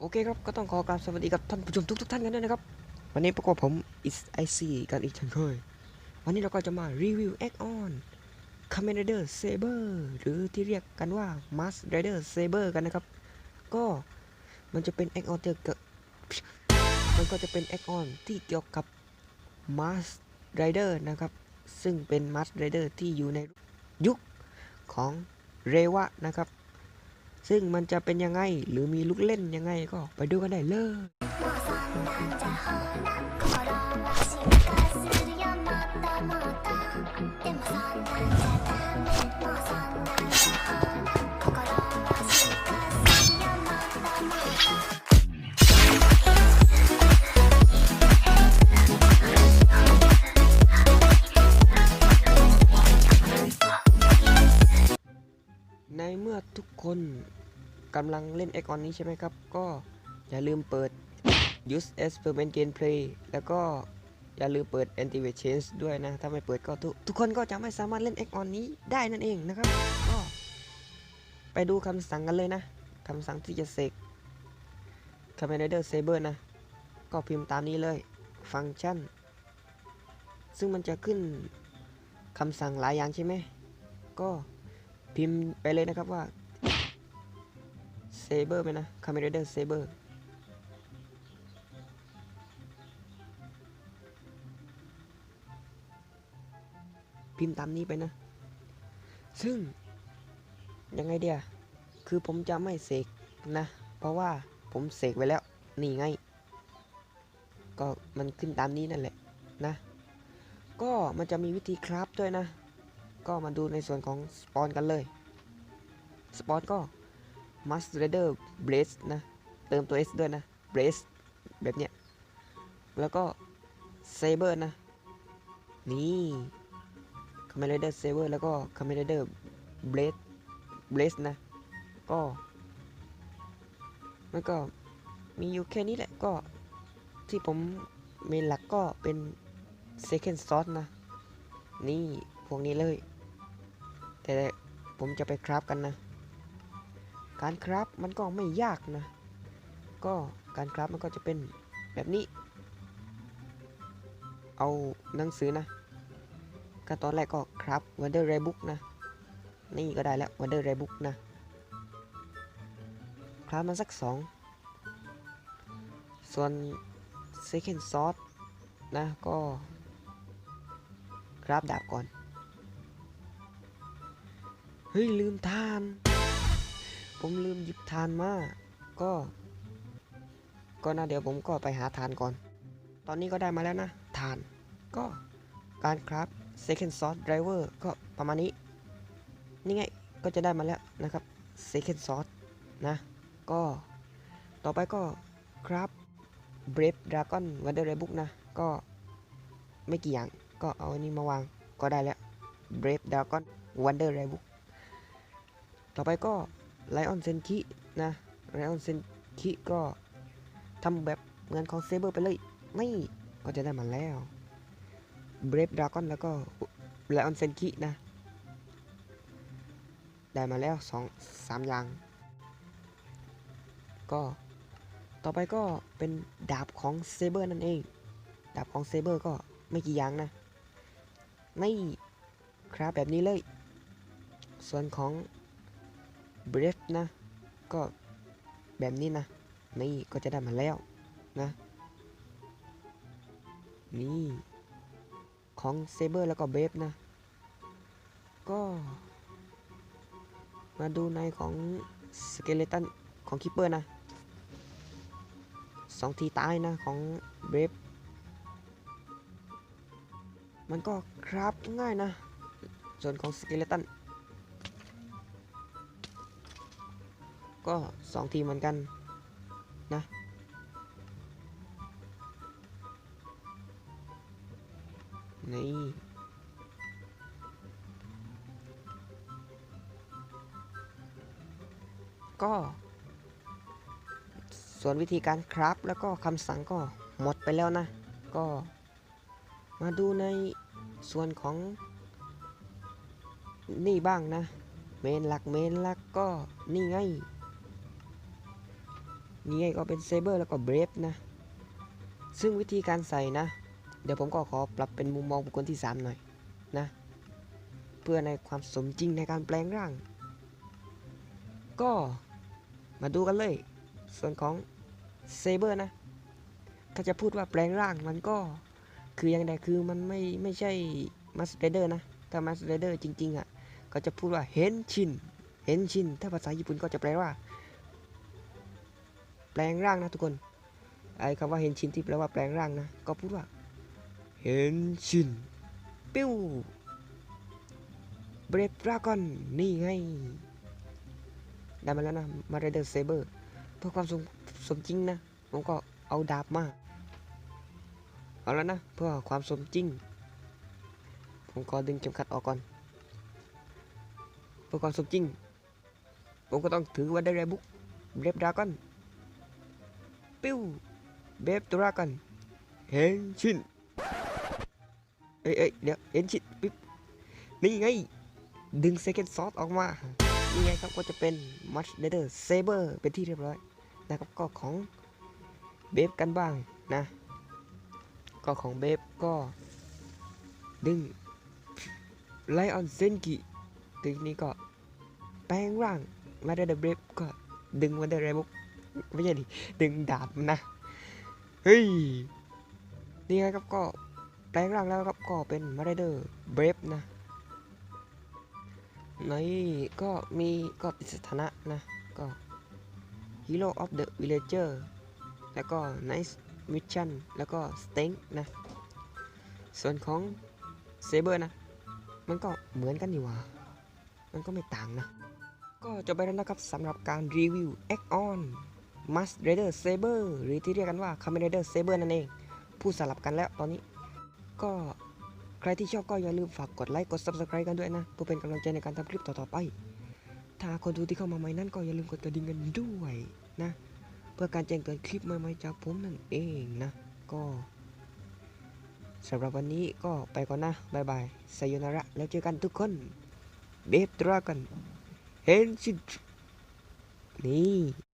โอเคครับ ก็ต้องขอกราบสวัสดีกับท่านผู้ชมทุกทท่านกันด้วยนะครับ วันนี้ประกอบผม is IC กันอีกเช่นเคย วันนี้เราก็จะมารีวิว Egg On Kamen Rider Saber หรือที่เรียกกันว่า Mask Rider Saber กันนะครับ ก็มันจะเป็น Egg On เกี่ยวกับมันก็จะเป็น Egg On ที่เกี่ยวกับ Mask Rider นะครับ ซึ่งเป็น Mask Rider ที่อยู่ในยุคของเรวะนะครับ ซึ่งมันจะเป็นยังไงหรือมีลูกเล่นยังไงก็ไปดูกันได้เลยในเมื่อทุกคน กำลังเล่น Egg On นี้ใช่ไหมครับ ก็อย่าลืมเปิด Use Experiment Gameplay แล้วก็อย่าลืมเปิด Activate Change ด้วยนะ ถ้าไม่เปิดก็ทุกทุกคนก็จะไม่สามารถเล่น Egg On นี้ได้นั่นเองนะครับ ก็ ไปดูคำสั่งกันเลยนะคำสั่งที่จะเสก Kamen Rider Saber นะ ก็พิมพ์ตามนี้เลย ฟังก์ชัน ซึ่งมันจะขึ้นคำสั่งหลายอย่างใช่ไหม ก็พิมพ์ไปเลยนะครับว่า Saber ไปนะ Kamen Rider Saber พิมพ์ตามนี้ไปนะ ซึ่ง ยังไงเดียคือผมจะไม่เสกนะ เพราะว่าผมเสกไว้แล้ว นี่ไง ก็มันขึ้นตามนี้นั่นแหละนะ ก็มันจะมีวิธีคราฟด้วยนะ ก็มาดูในส่วนของสปอนกันเลย สปอนก็ Must Rider Blaze นะ เติมตัว S ด้วยนะ Blaze แบบเนี้ย แล้วก็ Saber นะ นี่ Kamen Rider Saber แล้วก็ Kamen Rider Blaze Blaze นะ ก็ มันก็มีอยู่แค่นี้แหละก็ที่ผมเมนหลักก็เป็น Second Source นะ นี่ พวกนี้เลย แต่ผมจะไปคราฟกันนะ การคราฟมันก็ไม่ยากนะ ก็การคราฟมันก็จะเป็นแบบนี้ เอาหนังสือนะขั้นตอนแรกก็คราฟ Wonder Rare Book นะ นี่ก็ได้แล้ว Wonder Rare Book นะ คราฟมาสักสองส่วน Second s o u r c นะ ก็ คราฟดาบก่อน เฮ้ย ลืมทาน ผมลืมหยิบทานมา ก็ ก็นะเดี๋ยวผมก็ไปหาทานก่อน ตอนนี้ก็ได้มาแล้วนะ ทาน ก็การครับ second source driver ก็ประมาณนี้ นี่ไง ก็จะได้มาแล้วนะครับ second source นะ ก็ ต่อไปก็ครับ brave dragon wonder rebook นะ ก็ไม่กี่อย่าง ก็เอาอันนี้มาวาง ก็ได้แล้ว brave dragon wonder rebook ต่อไปก็ Lion Senki นะ Lion Senki ก็ทำแบบเหมือนของ Saber ไปเลยนี่ก็จะได้มาแล้ว Brave Dragon แล้วก็ Lion Senki นะ ได้มาแล้วสองสามอย่าง ก็ต่อไปก็เป็นดาบของ Saber นั่นเอง ดาบของ Saber ก็ไม่กี่อย่างนะนี่ครับแบบนี้เลย ส่วนของ เบรฟนะ ก็แบบนี้นะ นี่ก็จะได้มาแล้วนะ นี่ของเซเบอร์แล้วก็เบฟนะ ก็ มาดูในของสเกเลตันของคิปเปอร์นะสองทีตายนะของเบฟมันก็ครับง่ายนะ ส่วนของสเกเลตัน ก็สองทีมเหมือนกันนะนี่ก็ ส่วนวิธีการคราฟแล้วก็คำสั่งก็หมดไปแล้วนะ ก็มาดูในส่วนของนี่บ้างนะ เมนหลักเมนหลักก็นี่ไง นี่ไงก็เป็นเซเบอร์แล้วก็เบรฟนะ ซึ่งวิธีการใส่นะ เดี๋ยวผมก็ขอปรับเป็นมุมมองบุคคลที่ 3 หน่อยนะ เพื่อในความสมจริงในการแปลงร่าง ก็มาดูกันเลย ส่วนของเซเบอร์นะ ถ้าจะพูดว่าแปลงร่างมันก็คืออย่างใดคือมันไม่ไม่ใช่มาสเตเดอร์นะ ถ้ามาสเตเดอร์จริงๆอะก็จะพูดว่าเฮนชินเฮนชิน ถ้าภาษาญี่ปุ่นก็จะแปลว่า ลงร่างนะทุกคนไอ้คำว่าเฮนชินที่แปลว่าแปลงร่างนะก็พูดว่าเฮนชินปิ้วเบรฟดราก้อนนี่ไงได้มาแล้วนะมาเรเดอร์เซเบอร์เพื่อความสมสมจริงนะ ผมก็เอาดาบมา เอาแล้วนะ เพื่อความสมจริง ผมขอดึงเข็มขัดออกก่อน เพื่อความสมจริง ผมก็ต้องถือว่าได้แรบุกเบรฟดราก้อน ปิ้วเบฟดราก้อนเฮนชินเอ้ยเอ้ยเดี๋ยวเฮนชินปิ๊บนี่ไง ดึงเซคันด์ซอสออกมา นี่ไงครับก็จะเป็นมัชเดเดอร์เซเบอร์เป็นที่เรียบร้อยนะครับก็ของเบฟกันบ้างนะ ก็ของเบฟก็ ดึงไลออนเซนกิทีนี้ก็แปลงร่างมาได้เดเบฟก็ดึงมาได้ไรบุก ไม่ใช่ดิดึงดาบนะ เฮ้ย นี่ไงครับก็แปลงร่างแล้วครับก็เป็นมาได้เดอร์เบฟนะนี่ก็มีก็ติสถานะนะ ก็ Hero of the Villager แล้วก็ Nice Mission แล้วก็ Stank นะ ส่วนของเซเบอร์นะ มันก็เหมือนกันนี่ว่ามันก็ไม่ต่างนะ ก็จบไปแล้วนะครับสำหรับการรีวิว Act On Mask Raider Saber หรือที่เรียกกันว่า Kamen Rider Saber นั่นเองพูดสลับกันแล้วตอนนี้ ก็ใครที่ชอบก็อย่าลืมฝากกดไลค์กด Subscribe กันด้วยนะเพื่อเป็นกำลังใจในการทำคลิปต่อๆไป ถ้าคนดูที่เข้ามาใหม่นั่นก็อย่าลืมกดกระดิ่งกันด้วยนะ เพื่อการแจ้งเตือนคลิปใหม่ๆจากผมนั่นเองนะ ก็สำหรับวันนี้ก็ไปก่อนนะบายบายไซยนาระแล้วเจอกันทุกคนเบฟดรากันเฮนชินี่